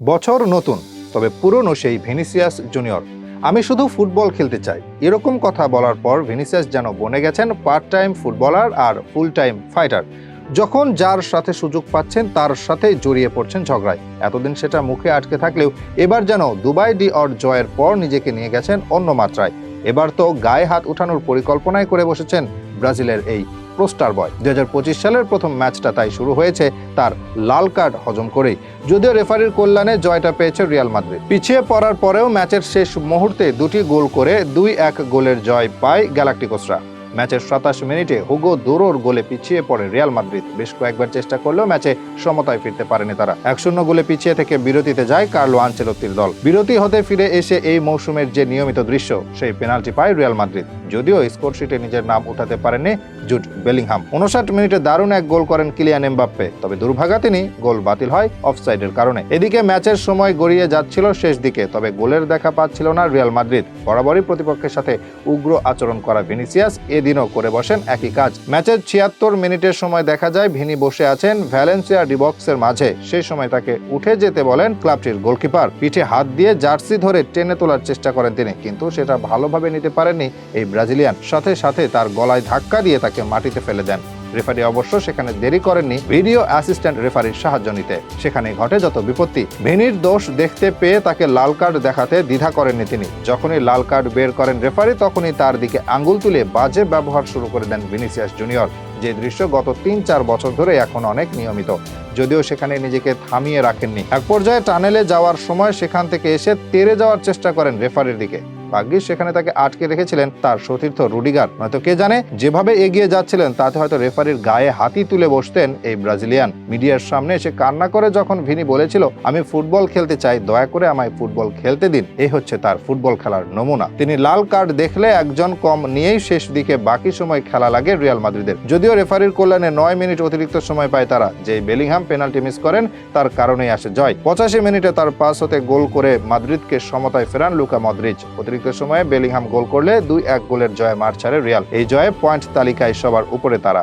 বছর নতুন, তবে পুরনো সেই ভেনিসিয়াস জুনিয়র। আমি শুধু ফুটবল খেলতে চাই। এরকম কথা বলার পর ভেনিসিয়াস যেন বনে গেছেন পার্ট টাইম ফুটবলার আর ফুল টাইম ফাইটার। যখন যার সাথে সুযোগ পাচ্ছেন, তার সাথে জড়িয়ে পড়ছেন ঝগড়ায়। এতদিন সেটা মুখে আটকে থাকলেও এবার যেন দুবাই ডি অর জয়ের পর নিজেকে নিয়ে গেছেন অন্য মাত্রায়। এবার তো গায়ে হাত উঠানোর পরিকল্পনাই করে বসেছেন ব্রাজিলের এই প্রোস্টার বয় দুই হাজার পঁচিশ সালের প্রথম ম্যাচটা তাই শুরু হয়েছে তার লাল কার্ড হজম করেই। যদিও রেফারির কল্যাণে জয়টা পেয়েছে রিয়াল মাদ্রিদ। পিছিয়ে পড়ার পরেও ম্যাচের শেষ মুহূর্তে দুটি গোল করে দুই এক গোলের জয় পায় গ্যালাক্টিকোসরা। ম্যাচের সাতাশ মিনিটে হুগো দোরোর গোলে পিছিয়ে পড়ে রিয়াল মাদ্রিদ। বেশ কয়েকবার চেষ্টা করলেও ম্যাচে সমতায় ফিরতে পারেনি তারা। এক শূন্য গোলে পিছিয়ে থেকে বিরতিতে যায় কার্লো আনচেলত্তির দল। বিরতি হতে ফিরে এসে এই মৌসুমের যে নিয়মিত দৃশ্য, সেই পেনাল্টি পায় রিয়াল মাদ্রিদ। যদিও স্কোরশিটে নিজের নাম উঠাতে পারেননি জুট বেলিংহাম। উনষাট মিনিটে দারুণ এক গোল করেন কিলিয়ান এমবাপ্পে, তবে দুর্ভাগা তিনি গোল বাতিল হয় অফসাইডের কারণে। এদিকে ম্যাচের সময় গড়িয়ে যাচ্ছিল শেষ দিকে, তবে গোলের দেখা পাচ্ছিল না রিয়াল মাদ্রিদ। বরাবরই প্রতিপক্ষের সাথে উগ্র আচরণ করা ভিনিসিয়াস। এদিনও করে বসেন একই কাজ। ম্যাচের ছিয়াত্তর মিনিটের সময় দেখা যায় ভিনি বসে আছেন ভ্যালেন্সিয়া ডিবক্সের মাঝে। সেই সময় তাকে উঠে যেতে বলেন ক্লাবটির গোলকিপার। পিঠে হাত দিয়ে জার্সি ধরে টেনে তোলার চেষ্টা করেন তিনি, কিন্তু সেটা ভালোভাবে নিতে পারেননি এই ব্রাজিলিয়ান। সাথে সাথে তার গলায় ধাক্কা দিয়ে তাকে মাটিতে ফেলে দেন। রেফারি অবশ্য সেখানে দেরি করেননি ভিডিও অ্যাসিস্ট্যান্ট রেফারির সাহায্য নিতে। সেখানে ঘটে যত বিপত্তি। ভেনির দোষ দেখতে পেয়ে তাকে লাল কার্ড দেখাতে দ্বিধা করেননি তিনি। যখনই লাল কার্ড বের করেন রেফারি, তখনই তার দিকে আঙ্গুল তুলে বাজে ব্যবহার শুরু করে দেন ভিনিসিয়াস জুনিয়র। যে দৃশ্য গত তিন চার বছর ধরে এখন অনেক নিয়মিত। যদিও সেখানে নিজেকে থামিয়ে রাখেননি। এক পর্যায়ে টানেলে যাওয়ার সময় সেখান থেকে এসে তেরে যাওয়ার চেষ্টা করেন রেফারির দিকে। ভাগ্যিস সেখানে তাকে আটকে রেখেছিলেন তার সতীর্থ রুডিগার নয়তো কে জানে যেভাবে এগিয়ে যাচ্ছিলেন, তাতে হয়তো রেফারির গায়ে হাতি তুলে বসতেন এই ব্রাজিলিয়ান। মিডিয়ার সামনে এসে কান্না করে যখন ভিনি বলেছিল, আমি ফুটবল খেলতে চাই, দয়া করে আমায় ফুটবল খেলতে দিন। এই হচ্ছে তার ফুটবল খেলার নমুনা। তিনি লাল কার্ড দেখলে একজন কম নিয়েই শেষ দিকে বাকি সময় খেলা লাগে রিয়াল মাদ্রিদের। যদিও রেফারির কল্যাণে নয় মিনিট অতিরিক্ত সময় পায় তারা যে বেলিংহাম পেনাল্টি মিস করেন, তার কারণেই আসে জয়। পঁচাশি মিনিটে তার পাস হতে গোল করে মাদ্রিদকে সমতায় ফেরান লুকা মদ্রিজ অতিরিক্ত সময়ে বেলিংহাম গোল করলে দুই এক গোলের জয়ে মার ছাড়ে রিয়াল। এই জয়ে পয়েন্ট তালিকায় সবার উপরে তারা।